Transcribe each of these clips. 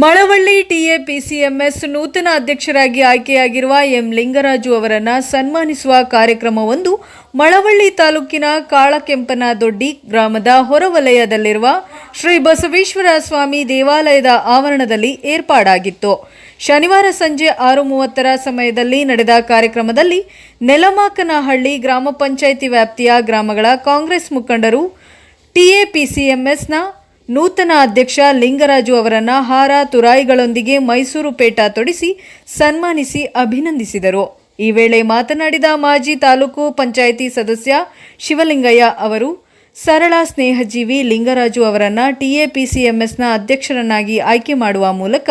Malavalli TAPCMS ನೂತನ ಅಧ್ಯಕ್ಷರಾಗಿ ಆಯ್ಕೆಯಾಗಿರುವ ಎಂ ಲಿಂಗರಾಜು ಅವರನ್ನು ಸನ್ಮಾನಿಸುವ ಕಾರ್ಯಕ್ರಮವೊಂದು ಮಳವಳ್ಳಿ ತಾಲೂಕಿನ ಕಾಳಕೆಂಪನ ದೊಡ್ಡಿ ಗ್ರಾಮದ ಹೊರವಲಯದಲ್ಲಿರುವ ಶ್ರೀ ಬಸವೇಶ್ವರ ಸ್ವಾಮಿ ದೇವಾಲಯದ ಆವರಣದಲ್ಲಿ ಏರ್ಪಾಡಾಗಿತ್ತು. ಶನಿವಾರ ಸಂಜೆ ಆರು ಮೂವತ್ತರ ಸಮಯದಲ್ಲಿ ನಡೆದ ಕಾರ್ಯಕ್ರಮದಲ್ಲಿ ನೆಲಮಾಕನಹಳ್ಳಿ ಗ್ರಾಮ ಪಂಚಾಯಿತಿ ವ್ಯಾಪ್ತಿಯ ಗ್ರಾಮಗಳ ಕಾಂಗ್ರೆಸ್ ಮುಖಂಡರು ಟಿಎಪಿಸಿಎಂಎಸ್ನ ನೂತನ ಅಧ್ಯಕ್ಷ ಲಿಂಗರಾಜು ಅವರನ್ನು ಹಾರ ತುರಾಯಿಗಳೊಂದಿಗೆ ಮೈಸೂರು ಪೇಟ ತೊಡಿಸಿ ಸನ್ಮಾನಿಸಿ ಅಭಿನಂದಿಸಿದರು. ಈ ವೇಳೆ ಮಾತನಾಡಿದ ಮಾಜಿ ತಾಲೂಕು ಪಂಚಾಯಿತಿ ಸದಸ್ಯ ಶಿವಲಿಂಗಯ್ಯ ಅವರು ಸರಳ ಸ್ನೇಹಜೀವಿ ಲಿಂಗರಾಜು ಅವರನ್ನು ಟಿಎಪಿಸಿಎಂಎಸ್ನ ಅಧ್ಯಕ್ಷರನ್ನಾಗಿ ಆಯ್ಕೆ ಮಾಡುವ ಮೂಲಕ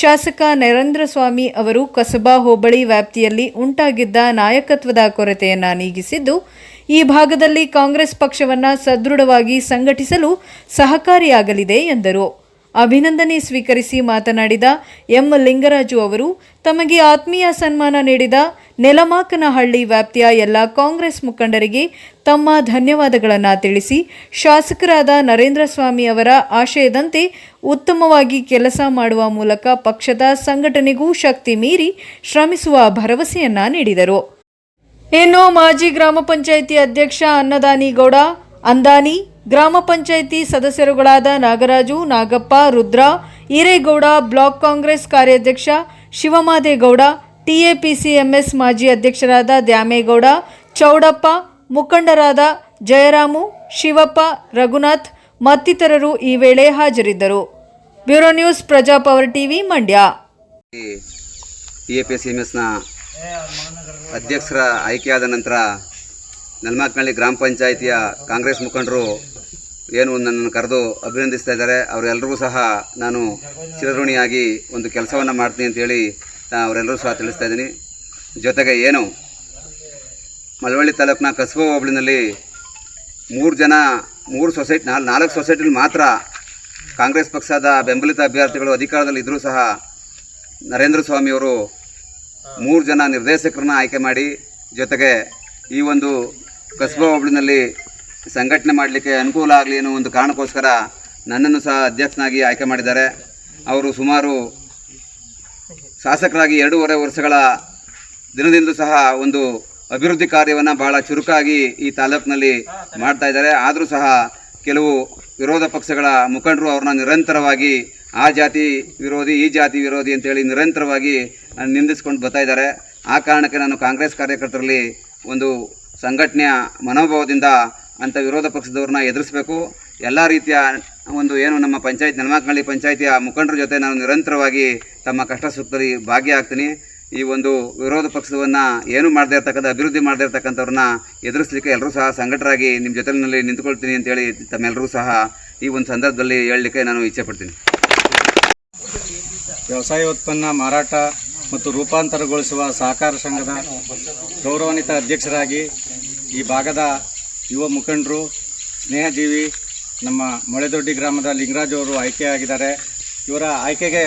ಶಾಸಕ ನರೇಂದ್ರ ಸ್ವಾಮಿ ಅವರು ಕಸಬಾ ಹೋಬಳಿ ವ್ಯಾಪ್ತಿಯಲ್ಲಿ ಉಂಟಾಗಿದ್ದ ನಾಯಕತ್ವದ ಕೊರತೆಯನ್ನು ನೀಗಿಸಿದ್ದು, ಈ ಭಾಗದಲ್ಲಿ ಕಾಂಗ್ರೆಸ್ ಪಕ್ಷವನ್ನು ಸದೃಢವಾಗಿ ಸಂಘಟಿಸಲು ಸಹಕಾರಿಯಾಗಲಿದೆ ಎಂದರು. ಅಭಿನಂದನೆ ಸ್ವೀಕರಿಸಿ ಮಾತನಾಡಿದ ಎಂ ಲಿಂಗರಾಜು ಅವರು, ತಮಗೆ ಆತ್ಮೀಯ ಸನ್ಮಾನ ನೀಡಿದ ನೆಲಮಾಕನಹಳ್ಳಿ ವ್ಯಾಪ್ತಿಯ ಎಲ್ಲ ಕಾಂಗ್ರೆಸ್ ಮುಖಂಡರಿಗೆ ತಮ್ಮ ಧನ್ಯವಾದಗಳನ್ನು ತಿಳಿಸಿ ಶಾಸಕರಾದ ನರೇಂದ್ರ ಸ್ವಾಮಿ ಅವರ ಆಶಯದಂತೆ ಉತ್ತಮವಾಗಿ ಕೆಲಸ ಮಾಡುವ ಮೂಲಕ ಪಕ್ಷದ ಸಂಘಟನೆಗೂ ಶಕ್ತಿ ಮೀರಿ ಶ್ರಮಿಸುವ ಭರವಸೆಯನ್ನ ನೀಡಿದರು. ಇನ್ನು ಮಾಜಿ ಗ್ರಾಮ ಪಂಚಾಯಿತಿ ಅಧ್ಯಕ್ಷ ಅನ್ನದಾನಿ ಗೌಡ ಅಂದಾನಿ, ಗ್ರಾಮ ಪಂಚಾಯಿತಿ ಸದಸ್ಯರುಗಳಾದ ನಾಗರಾಜು, ನಾಗಪ್ಪ, ರುದ್ರ ಈರೇಗೌಡ ಬ್ಲಾಕ್ ಕಾಂಗ್ರೆಸ್ ಕಾರ್ಯಾಧ್ಯಕ್ಷ ಶಿವಮಾದೇಗೌಡ ಟಿಎಪಿಸಿಎಂಎಸ್ ಮಾಜಿ ಅಧ್ಯಕ್ಷರಾದ ದ್ಯಾಮೇಗೌಡ, ಚೌಡಪ್ಪ, ಮುಖಂಡರಾದ ಜಯರಾಮು, ಶಿವಪ್ಪ, ರಘುನಾಥ್ ಮತ್ತಿತರರು ಈ ವೇಳೆ ಹಾಜರಿದ್ದರು. Bureau news Praja power TV Mandya. T A P S M ಎಸ್ನ ಅಧ್ಯಕ್ಷರ ಆಯ್ಕೆಯಾದ ನಂತರ ನೆಲಮಾಕ್ನಳ್ಳಿ ಗ್ರಾಮ ಪಂಚಾಯಿತಿಯ ಕಾಂಗ್ರೆಸ್ ಮುಖಂಡರು ಏನು ನನ್ನನ್ನು ಕರೆದು ಅಭಿನಂದಿಸ್ತಾ ಇದ್ದಾರೆ ಅವರೆಲ್ಲರಿಗೂ ಸಹ ನಾನು ಚಿರಋಣಿಯಾಗಿ ಒಂದು ಕೆಲಸವನ್ನು ಮಾಡ್ತೀನಿ ಅಂತೇಳಿ ಅವರೆಲ್ಲರೂ ಸಹ ತಿಳಿಸ್ತಾ ಇದ್ದೀನಿ. ಜೊತೆಗೆ ಏನು, ಮಳವಳ್ಳಿ ತಾಲೂಕಿನ ಕಸಬ ಹೋಬಳಿನಲ್ಲಿ ಮೂರು ಜನ, ಮೂರು ಸೊಸೈಟಿ, ನಾಲ್, ನಾಲ್ಕು ಸೊಸೈಟಿಲಿ ಮಾತ್ರ ಕಾಂಗ್ರೆಸ್ ಪಕ್ಷದ ಬೆಂಬಲಿತ ಅಭ್ಯರ್ಥಿಗಳು ಅಧಿಕಾರದಲ್ಲಿ ಇದ್ದರೂ ಸಹ ನರೇಂದ್ರ ಸ್ವಾಮಿಯವರು ಮೂರು ಜನ ನಿರ್ದೇಶಕರನ್ನ ಆಯ್ಕೆ ಮಾಡಿ, ಜೊತೆಗೆ ಈ ಒಂದು ಕಸಬ ಹೋಬಳಿನಲ್ಲಿ ಸಂಘಟನೆ ಮಾಡಲಿಕ್ಕೆ ಅನುಕೂಲ ಆಗಲಿ ಅನ್ನೋ ಒಂದು ಕಾರಣಕ್ಕೋಸ್ಕರ ನನ್ನನ್ನು ಸಹ ಅಧ್ಯಕ್ಷನಾಗಿ ಆಯ್ಕೆ ಮಾಡಿದ್ದಾರೆ. ಅವರು ಸುಮಾರು ಶಾಸಕರಾಗಿ ಎರಡೂವರೆ ವರ್ಷಗಳ ದಿನದಿಂದ ಸಹ ಒಂದು ಅಭಿವೃದ್ಧಿ ಕಾರ್ಯವನ್ನು ಬಹಳ ಚುರುಕಾಗಿ ಈ ತಾಲೂಕಿನಲ್ಲಿ ಮಾಡ್ತಾ ಇದ್ದಾರೆ. ಆದರೂ ಸಹ ಕೆಲವು ವಿರೋಧ ಪಕ್ಷಗಳ ಮುಖಂಡರು ಅವ್ರನ್ನ ನಿರಂತರವಾಗಿ ಆ ಜಾತಿ ವಿರೋಧಿ, ಈ ಜಾತಿ ವಿರೋಧಿ ಅಂತೇಳಿ ನಿರಂತರವಾಗಿ ನಿಂದಿಸ್ಕೊಂಡು ಬರ್ತಾ ಇದ್ದಾರೆ. ಆ ಕಾರಣಕ್ಕೆ ನಾನು ಕಾಂಗ್ರೆಸ್ ಕಾರ್ಯಕರ್ತರಲ್ಲಿ ಒಂದು ಸಂಘಟನೆಯ ಮನೋಭಾವದಿಂದ ಅಂಥ ವಿರೋಧ ಪಕ್ಷದವ್ರನ್ನ ಎದುರಿಸಬೇಕು. ಎಲ್ಲ ರೀತಿಯ ಒಂದು ಏನು ನಮ್ಮ ಪಂಚಾಯತ್ ನೆಲಮಾಕನಹಳ್ಳಿ ಪಂಚಾಯತಿಯ ಮುಖಂಡರ ಜೊತೆ ನಾನು ನಿರಂತರವಾಗಿ ತಮ್ಮ ಕಷ್ಟ ಸುಖದಲ್ಲಿ ಭಾಗಿಯಾಗ್ತೀನಿ ಈ ಒಂದು ವಿರೋಧ ಪಕ್ಷವನ್ನು ಏನು ಮಾಡದೇ ಇರ್ತಕ್ಕಂಥ, ಅಭಿವೃದ್ಧಿ ಮಾಡದೇ ಇರ್ತಕ್ಕಂಥವ್ರನ್ನ ಎದುರಿಸಲಿಕ್ಕೆ ಎಲ್ಲರೂ ಸಹ ಸಂಘಟರಾಗಿ ನಿಮ್ಮ ಜೊತೆಯಲ್ಲಿ ನಿಂತ್ಕೊಳ್ತೀನಿ ಅಂತೇಳಿ ತಮ್ಮೆಲ್ಲರೂ ಸಹ ಈ ಒಂದು ಸಂದರ್ಭದಲ್ಲಿ ಹೇಳಲಿಕ್ಕೆ ನಾನು ಇಚ್ಛೆ ಪಡ್ತೀನಿ. ವ್ಯವಸಾಯ ಉತ್ಪನ್ನ, ಮಾರಾಟ ಮತ್ತು ರೂಪಾಂತರಗೊಳಿಸುವ ಸಹಕಾರ ಸಂಘದ ಗೌರವಾನ್ವಿತ ಅಧ್ಯಕ್ಷರಾಗಿ ಈ ಭಾಗದ ಯುವ ಮುಖಂಡರು, ಸ್ನೇಹಜೀವಿ ನಮ್ಮ ಮೊಳೆದೊಡ್ಡಿ ಗ್ರಾಮದ ಲಿಂಗರಾಜ್ ಅವರು ಆಯ್ಕೆಯಾಗಿದ್ದಾರೆ. ಇವರ ಆಯ್ಕೆಗೆ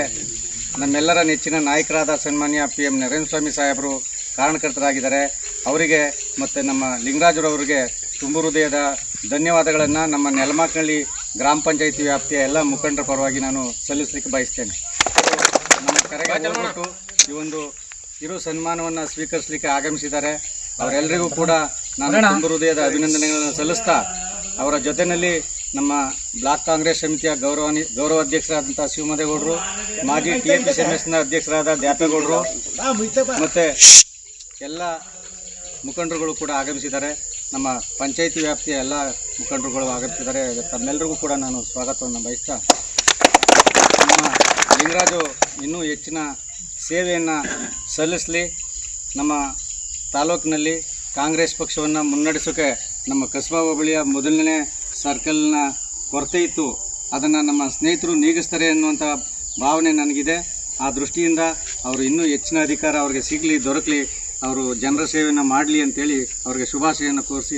ನಮ್ಮೆಲ್ಲರ ನೆಚ್ಚಿನ ನಾಯಕರಾದ ಸನ್ಮಾನ್ಯ ಪಿ ಎಂ ನರೇಂದ್ರ ಸ್ವಾಮಿ ಸಾಹೇಬರು ಕಾರಣಕರ್ತರಾಗಿದ್ದಾರೆ. ಅವರಿಗೆ ಮತ್ತು ನಮ್ಮ ಲಿಂಗರಾಜರವರಿಗೆ ತುಂಬು ಹೃದಯದ ಧನ್ಯವಾದಗಳನ್ನು ನಮ್ಮ ನೆಲಮಾಕಳ್ಳಿ ಗ್ರಾಮ ಪಂಚಾಯಿತಿ ವ್ಯಾಪ್ತಿಯ ಎಲ್ಲ ಮುಖಂಡರ ಪರವಾಗಿ ನಾನು ಸಲ್ಲಿಸಲಿಕ್ಕೆ ಬಯಸ್ತೇನೆ. ನಮ್ಮ ಕರೆಗೆ ಹೋಗ್ಬಿಟ್ಟು ಈ ಒಂದು ಇರು ಸನ್ಮಾನವನ್ನು ಸ್ವೀಕರಿಸಲಿಕ್ಕೆ ಆಗಮಿಸಿದ್ದಾರೆ. ಅವರೆಲ್ಲರಿಗೂ ಕೂಡ ನಾನು ತುಂಬ ಹೃದಯದ ಅಭಿನಂದನೆಗಳನ್ನು ಸಲ್ಲಿಸ್ತಾ ಅವರ ಜೊತೆಯಲ್ಲಿ ನಮ್ಮ ಬ್ಲಾಕ್ ಕಾಂಗ್ರೆಸ್ ಸಮಿತಿಯ ಗೌರವಾನಿ ಗೌರವ ಅಧ್ಯಕ್ಷರಾದಂಥ ಶಿವಮದೇಗೌಡರು, ಮಾಜಿ T M P C M ಎಸ್ನ ಅಧ್ಯಕ್ಷರಾದ ದ್ಯಾಪೇಗೌಡರು ಮತ್ತು ಎಲ್ಲ ಮುಖಂಡರುಗಳು ಕೂಡ ಆಗಮಿಸಿದ್ದಾರೆ. ನಮ್ಮ ಪಂಚಾಯಿತಿ ವ್ಯಾಪ್ತಿಯ ಎಲ್ಲ ಮುಖಂಡರುಗಳು ಆಗಮಿಸಿದ್ದಾರೆ. ತಮ್ಮೆಲ್ಲರಿಗೂ ಕೂಡ ನಾನು ಸ್ವಾಗತವನ್ನು ಬಯಸ್ತಾ ನಮ್ಮ ಲಿಂಗರಾಜು ಇನ್ನೂ ಹೆಚ್ಚಿನ ಸೇವೆಯನ್ನು ಸಲ್ಲಿಸಲಿ. ನಮ್ಮ ತಾಲೂಕಿನಲ್ಲಿ ಕಾಂಗ್ರೆಸ್ ಪಕ್ಷವನ್ನು ಮುನ್ನಡೆಸೋಕೆ ನಮ್ಮ ಕಸ್ಬಾ ಹೋಬಳಿಯ ಮೊದಲನೇ ಸರ್ಕಲ್ನ ಕೊರತೆ ಇತ್ತು, ಅದನ್ನು ನಮ್ಮ ಸ್ನೇಹಿತರು ನೀಗಿಸ್ತಾರೆ ಅನ್ನುವಂಥ ಭಾವನೆ ನನಗಿದೆ. ಆ ದೃಷ್ಟಿಯಿಂದ ಅವರು ಇನ್ನೂ ಹೆಚ್ಚಿನ ಅಧಿಕಾರ ಅವ್ರಿಗೆ ಸಿಗಲಿ, ದೊರಕಲಿ, ಅವರು ಜನರ ಸೇವೆಯನ್ನು ಮಾಡಲಿ ಅಂತೇಳಿ ಅವ್ರಿಗೆ ಶುಭಾಶಯವನ್ನು ಕೋರಿಸಿ